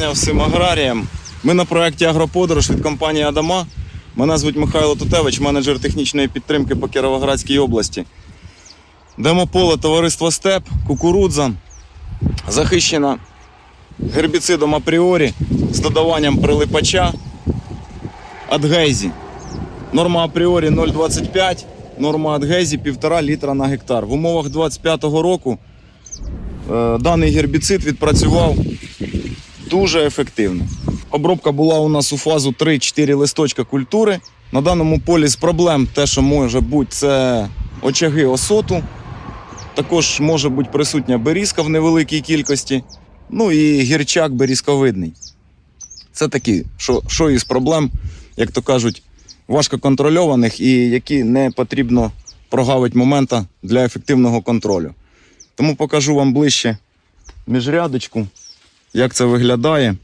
вітання всім аграріям. Ми на проєкті Агроподорож від компанії Адама. Мене звуть Михайло Тутевич, менеджер технічної підтримки по Кіровоградській області. Демополе товариство Степ, кукурудза, захищена гербіцидом апріорі з додаванням прилипача адгезі. Норма апріорі 0,25, норма адгезі 1,5 літра на гектар. В умовах 25-го року е, даний гербіцид відпрацював дуже ефективно. Обробка була у нас у фазу 3-4 листочка культури. На даному полі з проблем те, що може бути, це очаги осоту. Також може бути присутня берізка в невеликій кількості. Ну і гірчак берізковидний. Це такі, що, що із проблем, як то кажуть, важко контрольованих і які не потрібно прогавити момента для ефективного контролю. Тому покажу вам ближче міжрядочку, як це виглядає.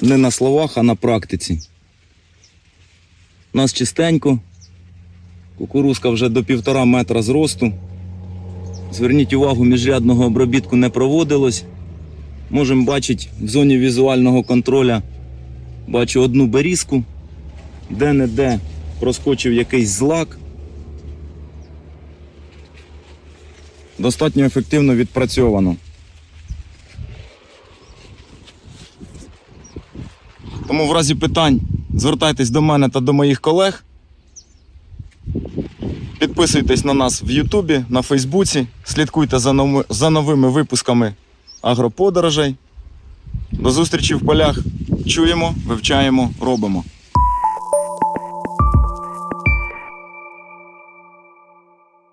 Не на словах, а на практиці. У нас чистенько. Кукурузка вже до півтора метра зросту. Зверніть увагу, міжрядного обробітку не проводилось. Можемо бачити в зоні візуального контроля. Бачу одну берізку, де-не-де проскочив якийсь злак. Достатньо ефективно відпрацьовано. Тому в разі питань звертайтесь до мене та до моїх колег. Підписуйтесь на нас в Ютубі, на Фейсбуці, слідкуйте за, нови- за новими випусками агроподорожей. До зустрічі в полях. Чуємо, вивчаємо, робимо.